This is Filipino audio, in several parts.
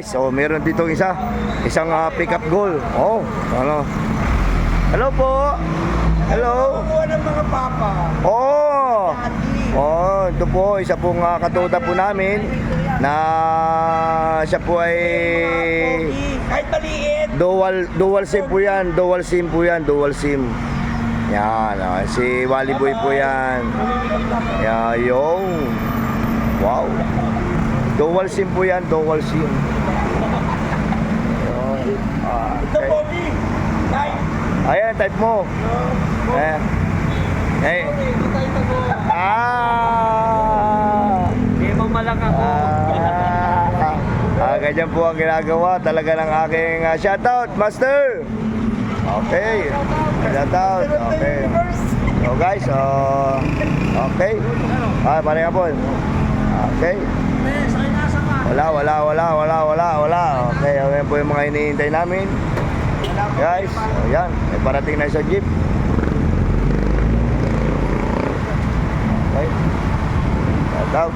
So, meron dito isa, isang ah, pick-up goal. Oh, ano. Hello po. Hello. Kuha ng mga papa. Oh. Oh, ito po, isa pong uh, katuta po namin na siya po ay dual dual SIM po yan, dual SIM po yan, dual SIM. Yan, ah, si Wally Boy po yan. Yeah, yung Wow. Dual SIM po yan, dual SIM. Yun. Ah, Ito okay. Pogi. Kahit. Ayan, type mo. Eh. Eh. Ah! Mo malak ako. Ah, ah, ganyan po ang ginagawa talaga ng aking ah, shoutout, Master. Okay. Shoutout. Okay. So guys, uh, okay. Ah, pareha po. Okay. Wala, wala, wala, wala, wala, wala. Okay, ayan po yung mga hinihintay namin. Guys, ayan, may parating na isang jeep. Okay. Shoutout.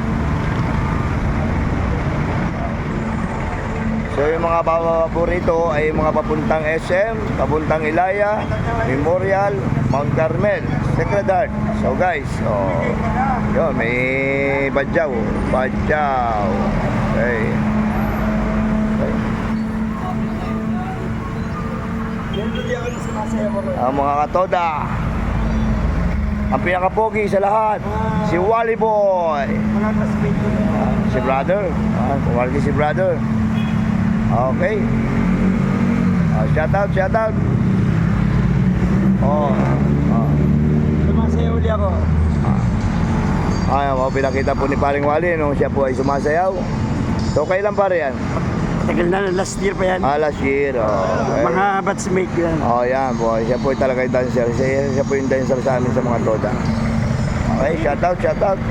So yung mga paborito ay mga papuntang SM, papuntang Ilaya, Memorial, Mount Carmel, Secretary. So guys, so yun, may badyaw, badyaw. Okay. Yan hindi ako na sumasaya mo. Ang mga katoda, ang pinakapogi sa lahat, si Wally Boy. Mga classmate ko. Si brother. Ah, kumarki si brother. Okay. Ah, shout out, shout out. Oh. Ah. Sumasaya uli ako. Ay, oh, pinakita po ni Paring Wally nung siya po ay sumasayaw. So, kailan pare yan? Tagal na, last year pa yan. Ah, last year. Oh, okay. Mga batchmate yan. Oh, yan po. Siya po talaga yung dancer. Siya, siya po yung dancer sa amin sa mga toda. Okay, shout out, shout out.